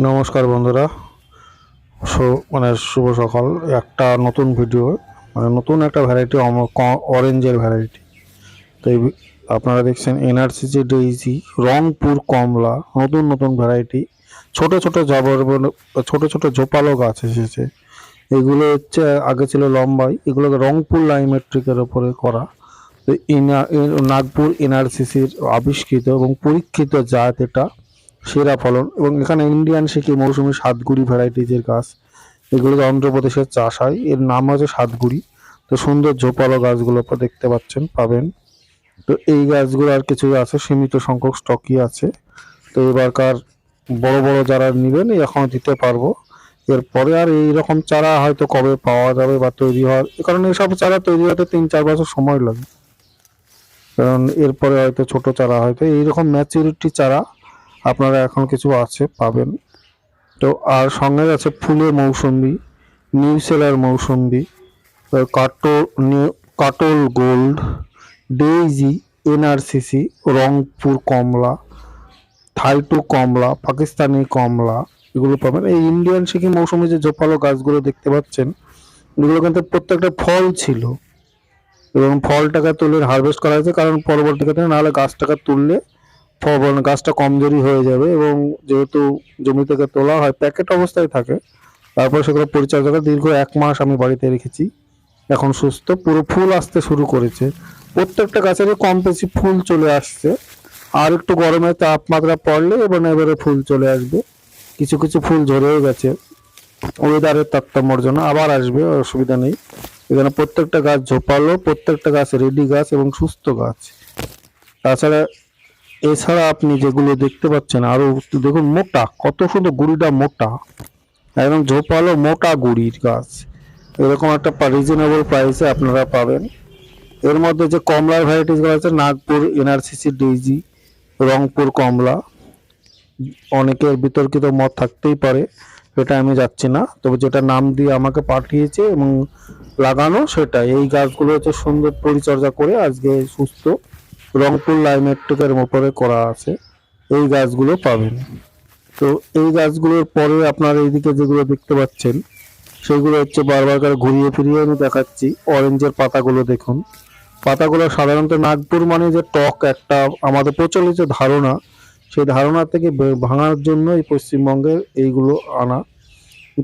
নমস্কার বন্ধুরা। সু- মানে শুভ সকাল। একটা নতুন ভিডিও মানে নতুন একটা ভ্যারাইটি অরেঞ্জের ভ্যারাইটি তো এই, আপনারা দেখছেন এনআরসিসি ডেইজি রংপুর কমলা, নতুন নতুন ভ্যারাইটি ছোট ছোট জবর, ছোট ছোট জোপালো গাছ এসেছে। এগুলো হচ্ছে, আগে ছিল লম্বাই, এগুলো রংপুর লাইমেট্রিকের ওপরে করা। তো নাগপুর এনআরসিসির আবিষ্কৃত এবং পরীক্ষিত জাত এটা। সেরা ফলন। এবং এখানে ইন্ডিয়ান শিখি মৌসুমি সাতগুড়ি ভ্যারাইটিজের গাছ। এগুলো অন্ধ্রপ্রদেশের চাষ হয়। এর নাম হচ্ছে সাতগুড়ি। তো সুন্দর ঝোপালো গাছগুলো দেখতে পাচ্ছেন, পাবেন। তো এই গাছগুলো আর কিছু আছে, সীমিত সংখ্যক স্টকই আছে। তো এবারকার বড় বড় যারা নেবেন এখন দিতে পারব। এরপরে আর এই রকম চারা হয়তো কবে পাওয়া যাবে বা তৈরি হওয়ার কারণে এসব চারা তৈরি হতে তিন চার বছর সময় লাগে। কারণ এরপরে হয়তো ছোট চারা হয়তো, এইরকম ম্যাচুরিটি চারা আপনারা এখন কিছু আছে, পাবেন। তো আর সঙ্গে আছে ফুলের মৌসুম্বি, নিউ সেলার মৌসুম্বি কাটল গোল্ড, ডেইজি, এনআরসিসি, রংপুর কমলা, থাইটু কমলা, পাকিস্তানি কমলা, এগুলো পাবেন। এই ইন্ডিয়ান সিকিম মৌসুমি যে জোপালো গাছগুলো দেখতে পাচ্ছেন, এগুলো কিন্তু প্রত্যেকটা ফল ছিল। এবং ফলটাকে তুলে হারভেস্ট করা হয়েছে, কারণ পরবর্তীকালে নাহলে গাছটাকে তুললে ফল মানে গাছটা কমজোরি হয়ে যাবে এবং যেহেতু জমি থেকে তোলা হয়, প্যাকেট অবস্থায় থাকে, তারপর সেগুলো পরিচর্যা দীর্ঘ এক মাস আমি বাড়িতে রেখেছি। এখন সুস্থ, পুরো ফুল আসতে শুরু করেছে। প্রত্যেকটা গাছেরই কম বেশি ফুল চলে আসছে। আর একটু গরমের তাপমাত্রা পড়লে এবং এবারে ফুল চলে আসবে। কিছু কিছু ফুল ঝরেও গেছে। ওয়েদারের তারতম্যর জন্য আবার আসবে, অসুবিধা নেই। এখানে প্রত্যেকটা গাছ ঝোপালো, প্রত্যেকটা গাছ রেডি গাছ এবং সুস্থ গাছ। তাছাড়া এছাড়া আপনি যেগুলো দেখতে পাচ্ছেন, আরও দেখুন, মোটা, কত সুন্দর গুড়িটা মোটা। একদম ঝোপালো মোটা গুড়ির গাছ। এরকম একটা রিজনেবল প্রাইসে আপনারা পাবেন। এর মধ্যে যে কমলার ভ্যারাইটিসগুলো আছে, নাগপুর এনআরসিসি ডেইজি, রংপুর কমলা, অনেকের বিতর্কিত মত থাকতেই পারে, এটা আমি যাচ্ছি না। তবে যেটা নাম দিয়ে আমাকে পাঠিয়েছে এবং লাগানো সেটা এই গাছগুলো হচ্ছে সুন্দর পরিচর্যা করে আজকে সুস্থ। রংপুর লাইমেট্রিকের উপরে করা আছে, এই গাছগুলো পাবেন। তো এই গাছগুলোর পরে আপনার এইদিকে যেগুলো দেখতে পাচ্ছেন, সেগুলো হচ্ছে বারবার করে ঘুরিয়ে ফিরিয়ে আমি দেখাচ্ছি। অরেঞ্জের পাতাগুলো দেখুন। পাতাগুলো সাধারণত নাগপুর মানে যে টক একটা, আমাদের প্রচলিত ধারণা, সেই ধারণা থেকে ভাঙার জন্য এই পশ্চিমবঙ্গের এইগুলো আনা।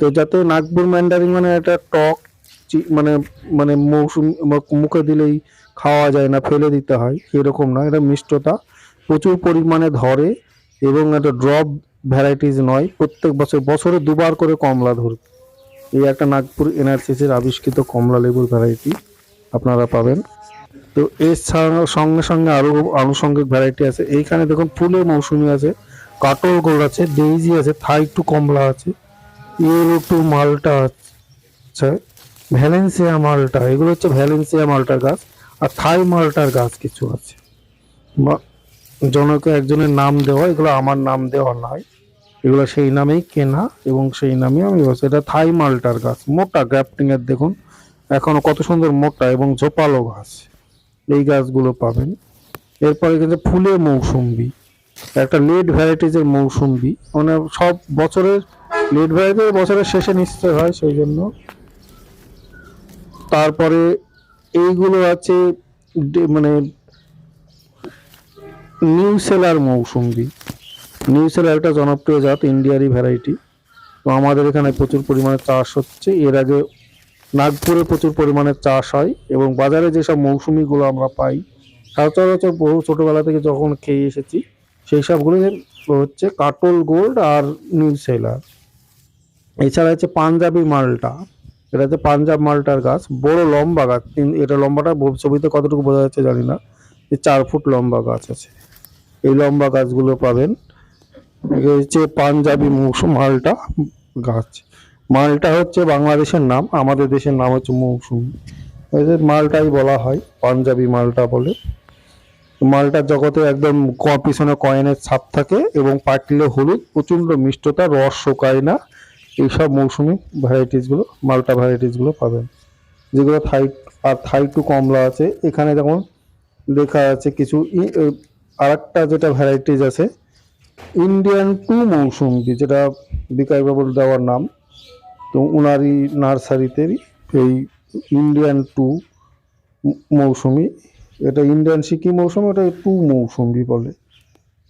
তো যাতে নাগপুর ম্যান্ডারিং মানে একটা টক মানে মানে মৌসুম মুখে দিলেই খাওয়া যায় না, ফেলে দিতে হয়, এরকম না এটা মিষ্টতা প্রচুর পরিমাণে ধরে এবং একটা ড্রপ ভ্যারাইটিস নয়। প্রত্যেক বছর, বছরে দুবার করে কমলা ধরবে এই একটা নাগপুর এনআরসিসির আবিষ্কৃত কমলা লেবুর ভ্যারাইটি আপনারা পাবেন। তো এর ছাড়া- সঙ্গে সঙ্গে আরও আনুষঙ্গিক ভ্যারাইটি আছে। এইখানে দেখুন, ফুলের মৌসুমি আছে, কাটল গোল্ড আছে, ডেইজি আছে, থাই টু কমলা আছে, ইয়েলো টু মালটা আছে, ভ্যালেন্সিয়া মালটা, এগুলো হচ্ছে ভ্যালেন্সিয়া মালটার গাছ। আর থাই মালটার গাছ কিছু আছে। বা জনকে একজনের নাম দেওয়া, এগুলো আমার নাম দেওয়া নয় এগুলো সেই নামেই কেনা এবং সেই নামে আমি বলছি এটা থাই মালটার গাছ, মোটা গ্রাফটিং এর দেখুন। এখনও কত সুন্দর মোটা এবং ঝোপালো গাছ। এই গাছগুলো পাবেন। এরপরে কিন্তু ফুলের মৌসুম্বি একটা লেট ভ্যারাইটিজের মৌসুম্বি মানে সব বছরের লেট ভ্যারাইটির বছরের শেষে নিশ্চয় হয়, সেই জন্য। তারপরে এইগুলো আছে মানে নিউ সেলার মৌসুম্বি নিউ সেলার একটা জনপ্রিয় জাত ইন্ডিয়ারই ভ্যারাইটি তো আমাদের এখানে প্রচুর পরিমাণে চাষ হচ্ছে। এর আগে নাগপুরে প্রচুর পরিমাণে চাষ হয় এবং বাজারে যেসব মৌসুমিগুলো আমরা পাই, সচরাচর বহু ছোটোবেলা থেকে যখন খেয়ে এসেছি, সেই সবগুলো হচ্ছে কাটল গোল্ড আর নিউ সেলার এছাড়া হচ্ছে পাঞ্জাবি মালটা। এটা হচ্ছে পাঞ্জাব মালটার গাছ, বড় লম্বা গাছ এটা লম্বাটা ছবিতে কতটুকু বোঝা যাচ্ছে জানি না, যে চার ফুট লম্বা গাছ আছে। এই লম্বা গাছগুলো পাবেন। হচ্ছে পাঞ্জাবি মৌসুম মালটা গাছ। মালটা হচ্ছে বাংলাদেশের নাম, আমাদের দেশের নাম হচ্ছে মৌসুম। মালটাই বলা হয়, পাঞ্জাবি মালটা বলে। মালটার জগতে একদম পিছনে কয়েনের ছাপ থাকে এবং পাটলে হলুদ, প্রচণ্ড মিষ্টতা, রস শোকায় না। এইসব মৌসুমি ভ্যারাইটিসগুলো মালটা ভ্যারাইটিসগুলো পাবেন। যেগুলো থাই আর থাই টু কমলা আছে। এখানে যেমন লেখা আছে কিছু আর একটা যেটা ভ্যারাইটিস আছে ইন্ডিয়ান টু মৌসুমি যেটা বিকাশ বাবুর দেওয়ার নাম। তো ওনারই নার্সারিতেই এই ইন্ডিয়ান টু মৌসুমি এটা ইন্ডিয়ান সিকি মৌসুমি ওটা টু মৌসুমি বলে।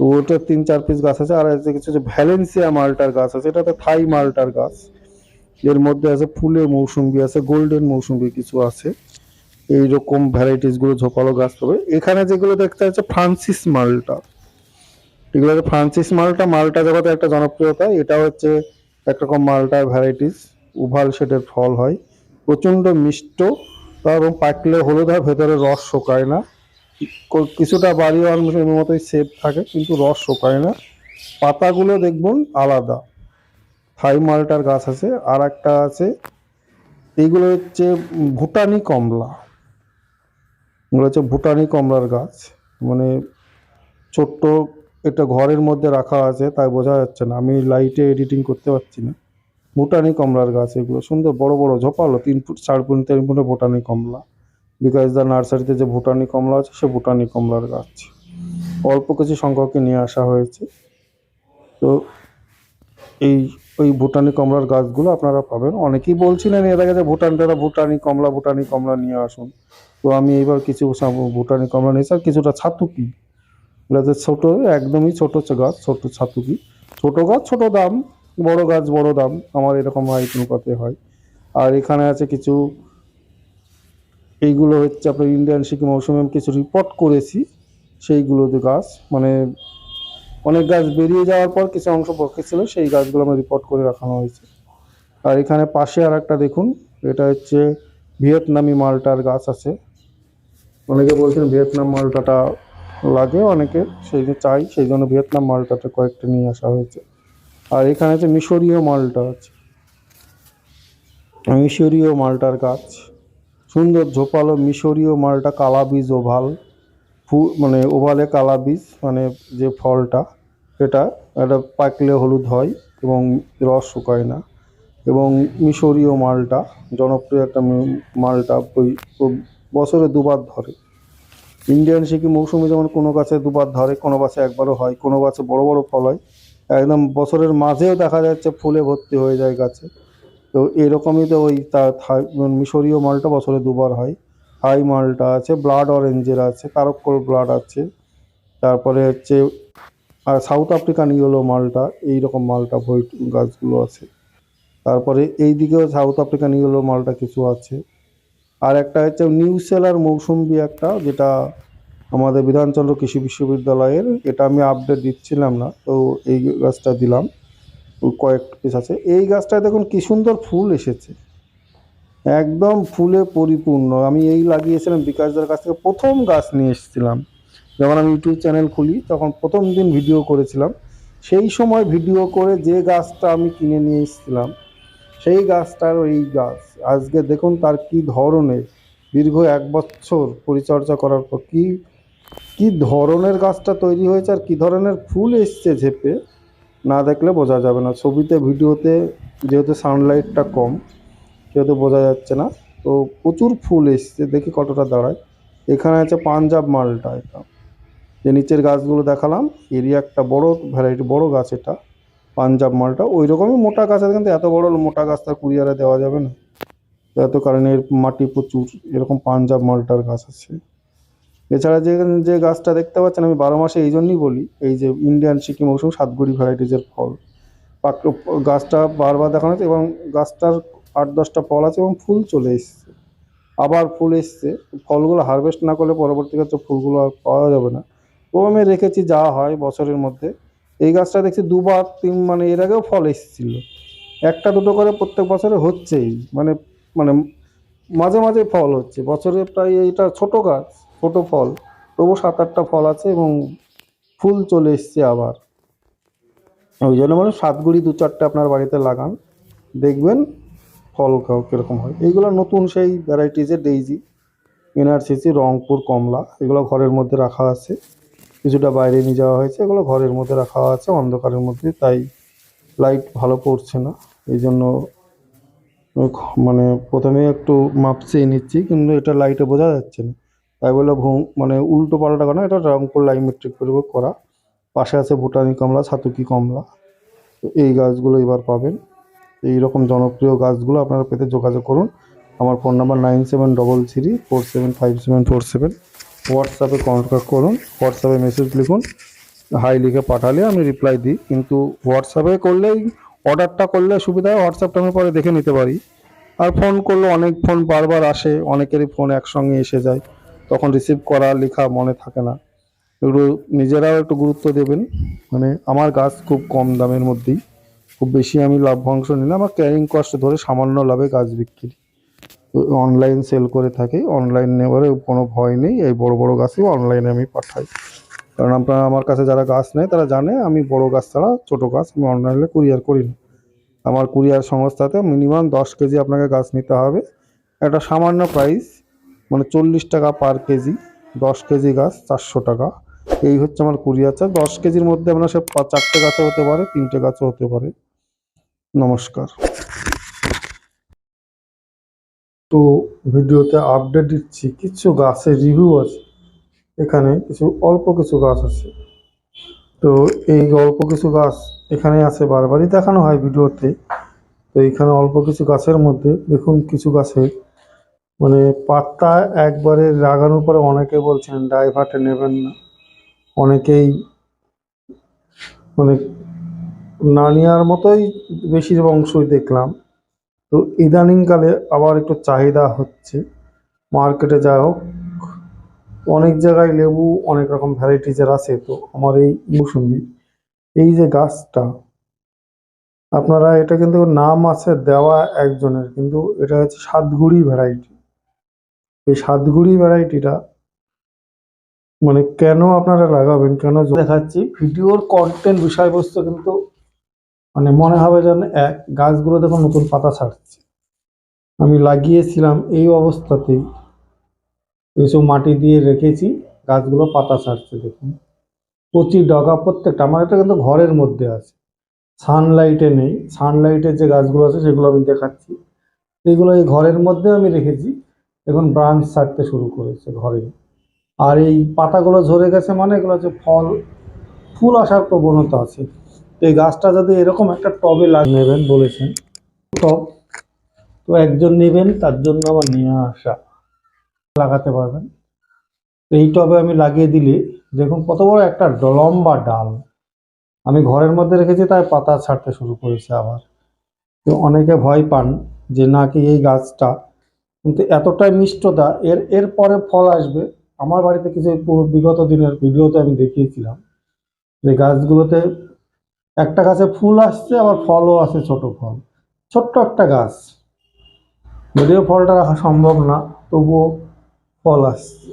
তো ওটা তিন, চার পিস গাছ আছে। আর আছে কিছু ভ্যালেন্সিয়া মালটার গাছ আছে। এটা তো থাই মালটার গাছ। এর মধ্যে আছে ফুলে মৌসুম্বি আছে গোল্ডেন মৌসুম্বি কিছু আছে। এইরকম ভ্যারাইটিসগুলো ঝোপালো গাছ পাবে। এখানে যেগুলো দেখতে হচ্ছে ফ্রান্সিস মালটা। এগুলো ফ্রান্সিস মালটা মালটা জগতে একটা জনপ্রিয়তা। এটা হচ্ছে একরকম মালটার ভ্যারাইটিস উভাল শেডের ফল হয়। প্রচণ্ড মিষ্ট। এবং পাকলে হলুদ হয় ভেতরে রস শোকায় না। কিছুটা বাড়ি মানুষের মতোই সেপ থাকে, কিন্তু রস শোকায় না। পাতাগুলো দেখবেন আলাদা। থাই মালটার গাছ আছে আর একটা আছে এইগুলো হচ্ছে ভুটানি কমলা। এগুলো হচ্ছে ভুটানি কমলার গাছ। মানে ছোট্ট এটা ঘরের মধ্যে রাখা আছে, তাই বোঝা যাচ্ছে না। আমি লাইটে এডিটিং করতে পারছি না। ভুটানি কমলার গাছ এগুলো। সুন্দর বড় বড় ঝোপালো, তিন ফুট, চার ফুট তিন ফুটে ভুটানি কমলা। বিকাশ দা নার্সারিতে যে ভুটানি কমলা আছে, সে ভুটানি কমলার গাছ। অল্প কিছু সংখ্যকে নিয়ে আসা হয়েছে। তো এই, ওই ভুটানি কমলার গাছগুলো আপনারা পাবেন। অনেকেই বলছিলেন এর আগে যে ভুটান দাদা ভুটানি কমলা ভুটানি কমলা নিয়ে আসুন। তো আমি এইবার কিছু ভুটানি কমলা নিয়েছি। আর কিছুটা ছাতুকি। এগুলোতে ছোটো, একদমই ছোটো গাছ, ছোট ছাতুকি। ছোটো গাছ, ছোটো দাম। বড় গাছ, বড় দাম। আমার এরকম হাইট অনুপাতে হয়। আর এখানে আছে কিছু এইগুলো হচ্ছে আপনার ইন্ডিয়ান সিকিম মৌসুমে আমি কিছু রিপোর্ট করেছি। সেইগুলোতে গাছ মানে অনেক গাছ বেরিয়ে যাওয়ার পর কিছু অংশ পক্ষে ছিল, সেই গাছগুলো আমার রিপোর্ট করে রাখানো হয়েছে। আর এখানে পাশে আর একটা দেখুন, এটা হচ্ছে ভিয়েতনামি মালটার গাছ আছে। অনেকে বলছেন ভিয়েতনাম মালটাটা লাগে, অনেকে সেই যে চাই, সেই জন্য ভিয়েতনাম মালটাটা কয়েকটা নিয়ে আসা হয়েছে। আর এখানে আছে মিশরীয় মালটা আছে। মিশরীয় মালটার গাছ। সুন্দর ঝোপালো মিশরীয় মালটা কালা বীজ ওভাল, ফু মানে ওভালে কালা বীজ মানে যে ফলটা, এটা এটা পাকলে হলুদ হয় এবং রস শুকায় না। এবং মিশরীয় মালটা, জনপ্রিয় একটা মালটা ওই বছরে দুবার ধরে। ইন্ডিয়ান সিকি মৌসুমে যেমন কোনো গাছে দুবার ধরে, কোনো গাছে একবারও হয়, কোনো গাছে বড় বড় ফল হয়, একদম বছরের মাঝেও দেখা যাচ্ছে ফুলে ভর্তি হয়ে যায় গাছে। তো এরকমই তো ওই মিশরীয় মালটা বছরে দুবার হয়। হাই মালটা আছে, ব্লাড অরেঞ্জের আছে তারকল ব্লাড আছে। তারপরে হচ্ছে, আর সাউথ আফ্রিকান ইয়েলো মালটা এই রকম মালটা বই গাছগুলো আছে। তারপরে এই দিকেও সাউথ আফ্রিকান ইয়েলো মালটা কিছু আছে। আর একটা হচ্ছে নিউ সেলার মৌসুম্বি একটা, যেটা আমাদের বিধানচন্দ্র কৃষি বিশ্ববিদ্যালয়ের, এটা আমি আপডেট দিচ্ছিলাম না, তো এই গাছটা দিলাম। কয়েক পিস আছে। এই গাছটায় দেখুন কি সুন্দর ফুল এসেছে। একদম ফুলে পরিপূর্ণ। আমি এই লাগিয়েছিলাম বিকাশদার কাছ থেকে প্রথম গাছ নিয়ে এসেছিলাম। যখন আমি ইউটিউব চ্যানেল খুলি, তখন প্রথম দিন ভিডিও করেছিলাম। সেই সময় ভিডিও করে যে গাছটা আমি কিনে নিয়ে এসেছিলাম, সেই গাছটার এই গাছ, আজকে দেখুন তার কি ধরনের, দীর্ঘ এক বছর পরিচর্যা করার পর কি কি ধরনের গাছটা তৈরি হয়েছে আর কি ধরনের ফুল এসছে ঝেপে। না দেখলে বোঝা যাবে না। ছবিতে, ভিডিওতে যেহেতু সানলাইটটা কম, সেহেতু বোঝা যাচ্ছে না। তো প্রচুর ফুল এসছে, দেখি কতটা দাঁড়ায়। এখানে আছে পাঞ্জাব মালটা এটা। যে নিচের গাছগুলো দেখালাম, এরই একটা বড় ভ্যারাইটি বড় গাছ এটা, পাঞ্জাব মালটা। ওই রকমই মোটা গাছ আছে, কিন্তু এত বড় মোটা গাছ তার কুরিয়ারে দেওয়া যাবে না। এত কারণে এর মাটি প্রচুর, এরকম পাঞ্জাব মালটার গাছ আছে। এছাড়া যে যে গাছটা দেখতে পাচ্ছেন, আমি বারো মাসে এই জন্যই বলি, এই যে ইন্ডিয়ান সিকিম মৌসুম সাতগুড়ি ভ্যারাইটিজের ফল। পাক গাছটা বারবার দেখানো হচ্ছে এবং গাছটার আট, দশটা ফল আছে এবং ফুল চলে এসছে। আবার ফুল এসছে। ফলগুলো হারভেস্ট না করলে পরবর্তী ক্ষেত্রে ফুলগুলো আর পাওয়া যাবে না। তো আমি রেখেছি যা হয় বছরের মধ্যে। এই গাছটা দেখছি দুবার, তিন মানে এর আগেও ফল এসেছিল। একটা, দুটো করে প্রত্যেক বছরে হচ্ছেই। মানে মানে মাঝে মাঝে ফল হচ্ছে। বছরে প্রায় এইটা ছোট গাছ। ছোট ফল তবু সাত আটটা ফল আছে এবং ফুল চলে এসছে আবার। ওই জন্য মানে সাতগুড়ি দু চারটে আপনার বাড়িতে লাগান, দেখবেন ফল কীরকম হয়। এইগুলো নতুন সেই ভ্যারাইটিজের ডেইজি এনআরসিসি রংপুর, কমলা, এগুলো ঘরের মধ্যে রাখা আছে। কিছুটা বাইরে নিয়ে যাওয়া হয়েছে, এগুলো ঘরের মধ্যে রাখা আছে, অন্ধকারের মধ্যে, তাই লাইট ভালো পড়ছে না। এই জন্য মানে প্রথমে একটু মাপসে নিচ্ছি, কিন্তু এটা লাইটে বোঝা যাচ্ছে না। তাই বলে মানে উল্টো পাল্টা করা এটা রংপুর লাইমেট্রিক করে করা। পাশে আছে ভুটানি কমলা, সাতুকি কমলা। তো এই গাছগুলো এবার পাবেন। এই রকম জনপ্রিয় গাছগুলো আপনারা পেতে যোগাযোগ করুন। আমার phone number nine seven double three, four seven five seven four seven. হোয়াটসঅ্যাপে কন্ট্যাক্ট করুন হোয়াটসঅ্যাপে মেসেজ লিখুন। হাই লিখে পাঠালে আমি রিপ্লাই দিই। কিন্তু হোয়াটসঅ্যাপে করলেই অর্ডারটা করলে সুবিধা হয় হোয়াটসঅ্যাপটা আমি পরে দেখে নিতে পারি। আর ফোন করলে অনেক ফোন বারবার আসে, অনেকেরই ফোন একসঙ্গে এসে যায়। তখন রিসিভ করা লেখা মনে থাকে না। একটু নিজেরাও একটু গুরুত্ব দেবেন। মানে আমার গাছ খুব কম দামের মধ্যেই। খুব বেশি আমি লাভ্যাংশ নিই না। আমার ক্যারিং কস্ট ধরে সামান্য লাভে গাছ বিক্রি। অনলাইন সেল করে থাকি। অনলাইন নেওয়ারে কোনো ভয় নেই। এই বড় বড় গাছও অনলাইনে আমি পাঠাই। কারণ আপনারা আমার কাছে যারা গাছ নেয়, তারা জানে আমি বড় গাছ ছাড়া ছোটো গাছ আমি অনলাইনে কুরিয়ার করি না। আমার কুরিয়ার সংস্থাতে মিনিমাম দশ কেজি আপনাকে গাছ নিতে হবে। একটা সামান্য প্রাইস মানে চল্লিশ টাকা পার কেজি দশ কেজি গাছ, চারশো টাকা। এই হচ্ছে আমার কুরিয়ার চার্জ দশ কেজির মধ্যে আপনার সে চারটে গাছও হতে পারে, তিনটে গাছও হতে পারে। নমস্কার। তো ভিডিওতে আপডেট দিচ্ছি, কিছু গাছের রিভিউ আছে। এখানে কিছু, অল্প কিছু গাছ আছে। তো এই অল্প কিছু গাছ এখানে আছে, বারবারই দেখানো হয় ভিডিওতে। তো এখানে অল্প কিছু গাছের মধ্যে দেখুন, কিছু গাছের মানে পাতা একবারে লাগানোর পরে অনেকে বলছেন ড্রাইভারটা নেবেন না। অনেকেই মানে না মতোই বেশির অংশই দেখলাম। তো ইদানিংকালে আবার একটু চাহিদা হচ্ছে। মার্কেটে যা হোক, অনেক জায়গায় লেবু, অনেক রকম ভ্যারাইটিজের আছে। তো আমার এই মৌসুমি এই যে গাছটা, আপনারা এটা কিন্তু নাম আছে দেওয়া একজনের, কিন্তু এটা হচ্ছে সাতগুড়ি ভ্যারাইটি এই সাতগুড়ি ভ্যারাইটিটা মানে কেন আপনারা লাগাবেন, কেন দেখাচ্ছি। ভিডিওর কন্টেন্ট বিষয়বস্তু কিন্তু মানে মনে হবে যেন এক, গাছগুলো দেখুন নতুন পাতা ছাড়ছে। আমি লাগিয়েছিলাম এই অবস্থাতেই। এইসব মাটি দিয়ে রেখেছি, গাছগুলো পাতা ছাড়ছে, দেখুন। কচি ডগা, প্রত্যেকটা, আমার এটা কিন্তু ঘরের মধ্যে আছে। সানলাইটে নেই। সানলাইটের যে গাছগুলো আছে, সেগুলো আমি দেখাচ্ছি। এগুলো এই ঘরের মধ্যে আমি রেখেছি। এখন ব্রাঞ্চ ছাড়তে শুরু করেছে ঘরে। আর এই পাতাগুলো ঝরে গেছে মানে এগুলো হচ্ছে ফল, ফুল আসার প্রবণতা আছে। তো এই গাছটা যদি এরকম একটা টবে লাগ নেবেন বলেছেন, টব, তো একজন নেবেন, তার জন্য আমার নিয়ে আসা। লাগাতে পারবেন। এই টবে আমি লাগিয়ে দিলে, দেখুন কত বড় একটা লম্বা ডাল। আমি ঘরের মধ্যে রেখেছি, তাই পাতা ছাড়তে শুরু করেছে আবার। তো অনেকে ভয় পান যে, নাকি এই গাছটা কিন্তু এতটাই মিষ্টতা, এর এর পরে ফল আসবে। আমার বাড়িতে কিছু বিগত দিনের ভিডিওতে আমি দেখিয়েছিলাম যে গাছগুলোতে একটা গাছে ফুল আসছে, আবার ফলও আছে ছোট ফল। ছোট্ট একটা গাছ। যদিও ফলটা রাখা সম্ভব না, তবুও ফল আসছে।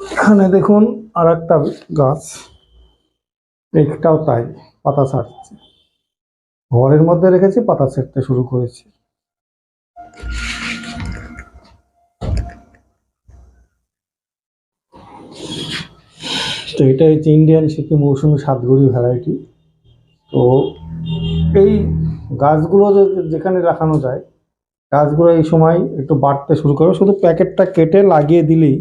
এখানে দেখুন আর একটা গাছ। একটাও তাই, পাতা ছাড়ছে। ঘরের মধ্যে রেখেছি, পাতা ছাড়তে শুরু করেছে। তো এটা হচ্ছে ইন্ডিয়ান সিকিম মৌসুমি সাতগুড়ি ভ্যারাইটি তো এই গাছগুলো যেখানে রাখানো যায়, গাছগুলো এই সময় একটু বাড়তে শুরু করে শুধু প্যাকেটটা কেটে লাগিয়ে দিলেই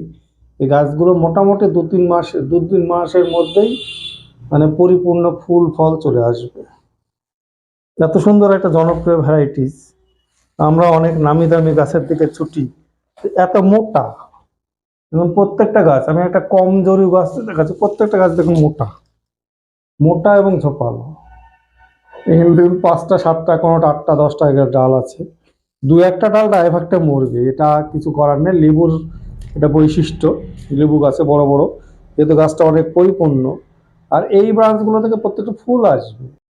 এই গাছগুলো মোটামুটি দু তিন মাস, দু তিন মাসের মধ্যেই মানে পরিপূর্ণ ফুল, ফল চলে আসবে। এত সুন্দর একটা জনপ্রিয় ভ্যারাইটিস আমরা অনেক নামি দামি গাছের দিকে ছুটি। এত মোটা। এবং প্রত্যেকটা গাছ, আমি একটা কম জরি গাছ দেখাচ্ছি, প্রত্যেকটা গাছ দেখুন মোটা। মোটা এবং ঝোপালো। এখানে দেখুন পাঁচটা, সাতটা কোনোটা আটটা, দশটা ডাল আছে। দু একটা ডাল ড্রাইভারটা মরবে, এটা কিছু করার নেই। লেবুর এটা বৈশিষ্ট্য, লেবু গাছে বড় বড়। যেহেতু গাছটা অনেক পরিপূর্ণ। আর এই ব্রাঞ্চগুলো থেকে প্রত্যেকটা ফুল আসবে।